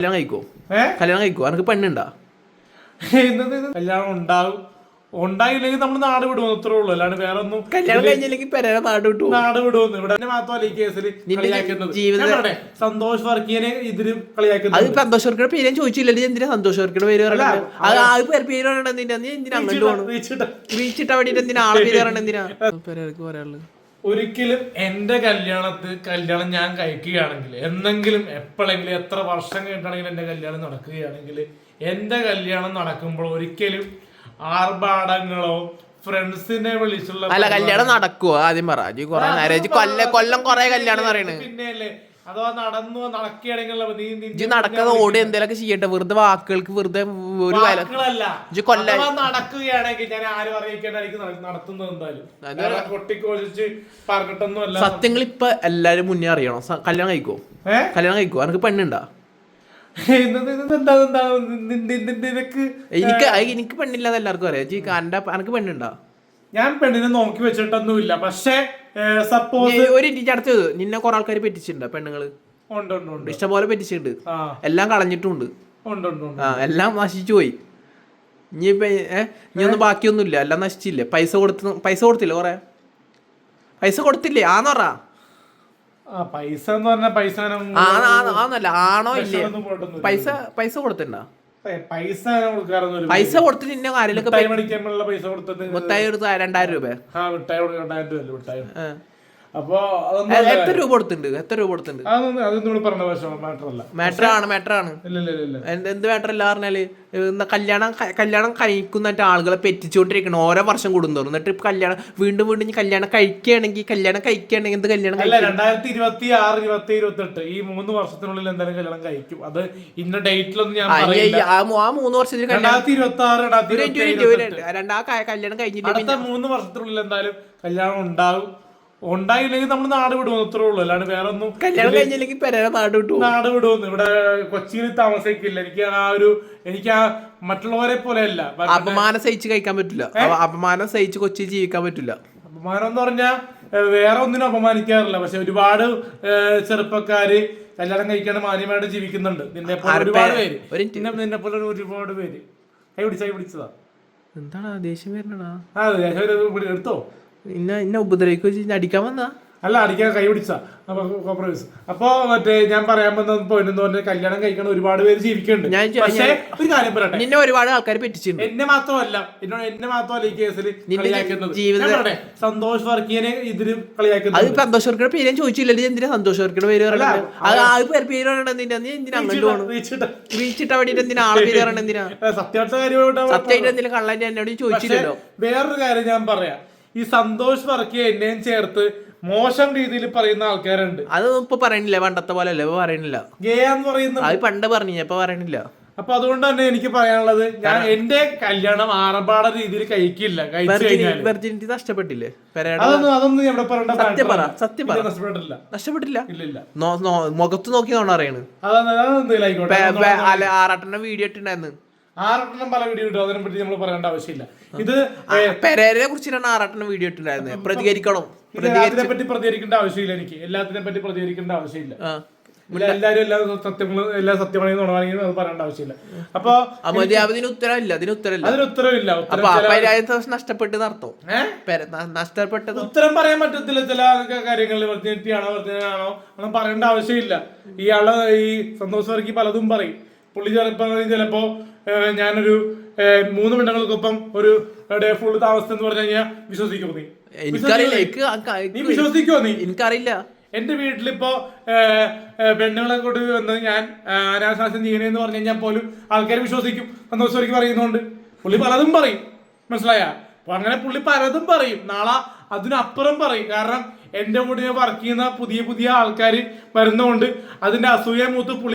കല്യാണം കഴിക്കോ കല്യാണം കഴിക്കോ എനിക്ക് പെണ്ണുണ്ടാ? കല്യാണം ഉണ്ടാവും. ഉണ്ടായില്ലെങ്കിൽ നമ്മൾ നാട് വിടുവോ അത്രേ ഉള്ളൂ. അല്ലാണ്ട് വേറെ ഒന്നും കല്യാണം കഴിഞ്ഞില്ലെങ്കിൽ പെരേര നാട് വിട്ടു നാട് വിടുമെന്ന്. ഇവിടെ മാത്രമല്ല ഈ കേസിൽ ജീവിത- സന്തോഷ് വർക്കിയനെ ഇതിന് കളിയാക്കുന്നത്. അത് സന്തോഷ് വർക്കിയുടെ പേര് ഞാൻ ചോദിച്ചില്ലല്ലോ എന്തിനാ സന്തോഷ് വർക്കിയുടെ പേര് പറയണത് അത് ആ പേര് പേര് പറയണത് എന്തിനാ? നീ എന്തിനാ അങ്ങോട്ട് പോകണം റീച്ചിട്ട് വീച്ചിട്ട വേണ്ടിട്ട് എന്തിനാ ആളെ പേര് പറയണത് എന്തിനാ? പറയാനുള്ളത്. ഒരിക്കലും എന്റെ കല്യാണത്തിൽ കല്യാണം ഞാൻ കഴിക്കുകയാണെങ്കിൽ എന്നെങ്കിലും എപ്പോഴെങ്കിലും എത്ര വർഷം കഴിഞ്ഞിട്ടാണെങ്കിലും എന്റെ കല്യാണം നടക്കുകയാണെങ്കിൽ എന്റെ കല്യാണം നടക്കുമ്പോൾ ഒരിക്കലും ആർഭാടങ്ങളോ ഫ്രണ്ട്സിനെ വിളിച്ചുള്ള അല്ല കല്യാണം നടക്കുവോ? ആദ്യം പറ. കൊറേ കൊല്ല കൊല്ലം കൊറേ കല്യാണം പറയണേ. പിന്നെയല്ലേ അഥവാ നടന്നു നടക്കുകയാണെങ്കിൽ നടക്കാതെ ഓടി എന്തെങ്കിലുമൊക്കെ ചെയ്യട്ടെ. വെറുതെ വാക്കുകൾക്ക് വെറുതെ ഒരു നടക്കുകയാണെങ്കിൽ ഞാൻ ആരും അറിയിക്കേണ്ടായിരിക്കും നടത്തുന്നത് എന്തായാലും. സത്യങ്ങൾ ഇപ്പൊ എല്ലാരും മുന്നേ അറിയണം. കല്യാണം കഴിക്കോ? കല്യാണം കഴിക്കോ? എനിക്ക് പെണ്ണുണ്ടാ? എനിക്ക് എനിക്ക് പെണ്ണില്ലാതെ എല്ലാവർക്കും അറിയാം. എന്റെ എനിക്ക് പെണ്ണുണ്ടാ? ഞാൻ പെണ്ണിനെ നോക്കി വെച്ചിട്ടൊന്നുമില്ല. പക്ഷേ സപ്പോസ് ഒരു അടച്ചത് നിന്നെ കുറെ ആൾക്കാർ പറ്റിച്ചിട്ടുണ്ട് പെണ്ണുങ്ങൾ. ഉണ്ട് ഉണ്ട് ഉണ്ട്. ഇഷ്ടംപോലെ പറ്റിച്ചിട്ടുണ്ട്. എല്ലാം കളഞ്ഞിട്ടുണ്ട്. ഉണ്ട് ഉണ്ട് ഉണ്ട്. ആ എല്ലാം നശിച്ചു പോയി. ഇനി ഒന്നും ഏഹ് ഇനി ഒന്നും ബാക്കിയൊന്നുമില്ല. എല്ലാം നശിച്ചില്ലേ? പൈസ കൊടുത്ത് പൈസ കൊടുത്തില്ല കൊറേ? പൈസ കൊടുത്തില്ലേ? ആന്ന് പറ. പൈസ എന്ന് പൈസ ആണോ ഇല്ലേ? പൈസ പൈസ കൊടുത്തിട്ടുണ്ടോ? പൈസ പൈസ കൊടുത്തിട്ട് ഇന്ന കാര്യമൊക്കെ പൈസ കൊടുത്തത് മൊത്തമായി ഒരു രണ്ടായിരം രൂപ ആ മിഠായി കൊടുക്കാൻ രണ്ടായിരം രൂപ മിഠായി. അപ്പൊ എത്ര രൂപ കൊടുത്തിട്ടുണ്ട്? എത്ര രൂപ കൊടുത്തിട്ടുണ്ട്? അതൊന്നും പറഞ്ഞ വിഷമം മാറ്ററാണ് ഇല്ല എന്ത് മാറ്ററല്ല മാറ്റർ അല്ല പറഞ്ഞാൽ? കല്യാണം കല്യാണം കഴിക്കുന്ന ആളുകളെ പെറ്റിച്ചുകൊണ്ടിരിക്കണം. ഓരോ വർഷം കൂടുന്തോറും എന്നിട്ട് കല്യാണം വീണ്ടും വീണ്ടും കല്യാണം കഴിക്കുകയാണെങ്കിൽ കല്യാണം കഴിക്കുകയാണെങ്കിൽ എന്ത് കല്യാണം അല്ല രണ്ടായിരത്തി ഇരുപത്തി ആറ് ഇരുപത്തി ഇരുപത്തി എട്ട് ഈ മൂന്ന് വർഷത്തിനുള്ളിൽ എന്തായാലും കല്യാണം കഴിക്കും. അത് ഇന്ന ഡേറ്റിലൊന്നും ഞാൻ ആ, മൂന്ന് വർഷത്തിൽ രണ്ടായിരത്തി ഇരുപത്തി ആറ് രണ്ടായിരത്തി കല്യാണം കഴിഞ്ഞിട്ട് മൂന്ന് വർഷത്തിനുള്ളിൽ എന്തായാലും കല്യാണം ഉണ്ടാവും. ഉണ്ടായില്ലെങ്കിൽ നമ്മൾ നാട് വിടുമെന്ന് അത്രേ ഉള്ളൂ. അല്ലാണ്ട് വേറെ ഒന്നും കല്യാണം കഴിഞ്ഞില്ലെങ്കിൽ പെരേര നാട് വിട്ടു നാട് വിടുമെന്ന്. ഇവിടെ കൊച്ചിയിൽ താമസിക്കില്ല. എനിക്ക് ആ ഒരു എനിക്ക് ആ മറ്റുള്ളവരെ പോലെ അല്ല അപമാനം സഹിച്ച് കഴിക്കാൻ പറ്റില്ല. അപമാനം സഹിച്ച് കൊച്ചി ജീവിക്കാൻ പറ്റില്ല. അപമാനം എന്ന് പറഞ്ഞാൽ വേറെ ഒന്നിനും അപമാനിക്കാറില്ല. പക്ഷെ ഒരുപാട് ചെറുപ്പക്കാര് കല്യാണം കഴിക്കാണ്ട് മാന്യമായിട്ട് ജീവിക്കുന്നുണ്ട്. നിന്നെ പോലെ ഒരുപാട് പേര്. നിന്നെ പോലെ ഒരുപാട് പേര്. കൈ പിടിച്ചാ കൈ പിടിച്ചതാ. എന്താണ്? ദേഷ്യം വരണടാ ആ ഞാൻ എടുത്തോ? ഇന്ന ഇന്ന ഉപദ്രവിക്കുക അടിക്കാൻ വന്നാ? അല്ല അടിക്കാൻ കൈ പിടിച്ച. അപ്പൊ കോംപ്രമൈസ് അപ്പോ മറ്റേ ഞാൻ പറയാൻ വന്ന പോയിന്റ് എന്ന് പറഞ്ഞാൽ കല്യാണം കഴിക്കണ ഒരുപാട് പേര് ജീവിക്കുന്നുണ്ട്. പക്ഷേ ഒരു കാര്യം പറയട്ടെ. നിന്നെ ഒരുപാട് ആൾക്കാർ പറ്റിച്ചിട്ടുണ്ട് എന്നെ മാത്രമല്ല എന്നോട് എന്നെ മാത്രമല്ല ഈ കേസിൽ കളിയാക്കുന്നത്. സന്തോഷ് വർക്കിയനെ ഇതിന് കളിയാക്കുന്നത്. അത് സന്തോഷ് വർക്കിയുടെ പേര് ഞാൻ ചോദിച്ചില്ലല്ലോ എന്തിനാ സന്തോഷ് വർക്കിയുടെ പേര് പറയണത് അത് പേര് പറയണത് എന്തിനാ? നീ എന്തിനാ റീച്ചിട്ട് വേണ്ടിട്ട് എന്തിനാ? ആളെ പേര് പറയണത് എന്തിനാ? സത്യമായിട്ട് കാര്യമായിട്ട് സത്യമായിട്ട് എന്തെങ്കിലും കള്ളൻ എന്നോട് ചോദിച്ചില്ലല്ലോ. വേറൊരു കാര്യം ഞാൻ പറയാം. ഈ സന്തോഷ് വർക്കിയെ എന്നെയും ചേർത്ത് മോശം രീതിയിൽ പറയുന്ന ആൾക്കാരുണ്ട്. അത് ഇപ്പൊ പറയണില്ല പണ്ടത്തെ പോലെ അല്ല ഇപ്പൊ പറയണില്ല. ഗേ എന്ന് പറയുന്ന അത് പണ്ട് പറഞ്ഞു ഇപ്പൊ പറയണില്ല. അപ്പൊ അതുകൊണ്ട് തന്നെ എനിക്ക് പറയാനുള്ളത് ഞാൻ എന്റെ കല്യാണം ആർഭാട രീതിയിൽ കഴിക്കില്ല വെർജിനിറ്റി നഷ്ടപ്പെട്ടില്ലേ? അതൊന്നും അതൊന്നും ഇവിടെ പറയേണ്ട സത്യം പറ, സത്യം പറ. നഷ്ടപ്പെട്ടില്ല നഷ്ടപ്പെട്ടില്ല? ഇല്ല മുഖത്ത് നോക്കി പെ- അല്ല ആറാട്ടെണ്ണ വീഡിയോ ഇട്ടുണ്ടായിരുന്നു ആറെണ്ണം പല വീഡിയോ ഇട്ടു അതിനെ പറ്റി നമ്മൾ പറയേണ്ട ആവശ്യമില്ല. ഇത് പെരേരെ കുറിച്ചിട്ടാണ് ആറട്ടനും വീഡിയോ ഇട്ടുണ്ടായിരുന്നു പ്രതികരിക്കണം. എല്ലാത്തിനെ പറ്റി പ്രതികരിക്കേണ്ട ആവശ്യമില്ല എനിക്ക്. എല്ലാത്തിനെ പറ്റി പ്രതികരിക്കേണ്ട ആവശ്യമില്ല. എല്ലാരും എല്ലാ സത്യങ്ങളും എല്ലാ സത്യമാണെന്ന് തുടങ്ങണമെങ്കിലും അത് പറയേണ്ട ആവശ്യമില്ല. അപ്പൊ അതിന് ഉത്തരവില്ല അതിന് ഉത്തരവില്ല. അതിന് ഉത്തരവില്ല. ഉത്തരം അപ്പൊ ചില- അപ്പൊ നഷ്ടപ്പെട്ട് നടത്തും നഷ്ടപ്പെട്ടത്. ഉത്തരം പറയാൻ പറ്റത്തില്ല ചില കാര്യങ്ങളിൽ. വെർജിനിറ്റി ആണോ ഒന്നും പറയേണ്ട ആവശ്യമില്ല. ഇയാൾ ഈ സന്തോഷ് വർക്കി പലതും പറയും. പുള്ളി ചിലപ്പോ ചിലപ്പോ ഏ, ഞാനൊരു മൂന്ന് മിനിറ്റങ്ങൾക്കൊപ്പം ഒരു ഡേ ഫുൾ താമസം എന്ന് പറഞ്ഞു കഴിഞ്ഞാൽ വിശ്വസിക്കോ നീ? നീ വിശ്വസിക്കോ നീ? എനിക്കറിയില്ല. എന്റെ വീട്ടിലിപ്പോ പെണ്ണുങ്ങളെ കൊണ്ട് വന്ന് ഞാൻ ആ, അനാശാസ്യം ചെയ്യണേന്ന് പറഞ്ഞു കഴിഞ്ഞാൽ പോലും ആൾക്കാർ വിശ്വസിക്കും. സന്തോഷം വർക്കി പറയുന്നുണ്ട്. പുള്ളി പലതും പറയും. മനസ്സിലായ? അപ്പൊ അങ്ങനെ പുള്ളി പലതും പറയും. നാളെ അതിനപ്പുറം പറയും. കാരണം എന്റെ കൂടെ വർക്ക് ചെയ്യുന്ന പുതിയ പുതിയ ആൾക്കാർ വരുന്നതുകൊണ്ട് അതിന്റെ അസൂയ മൂത്ത് പുള്ളി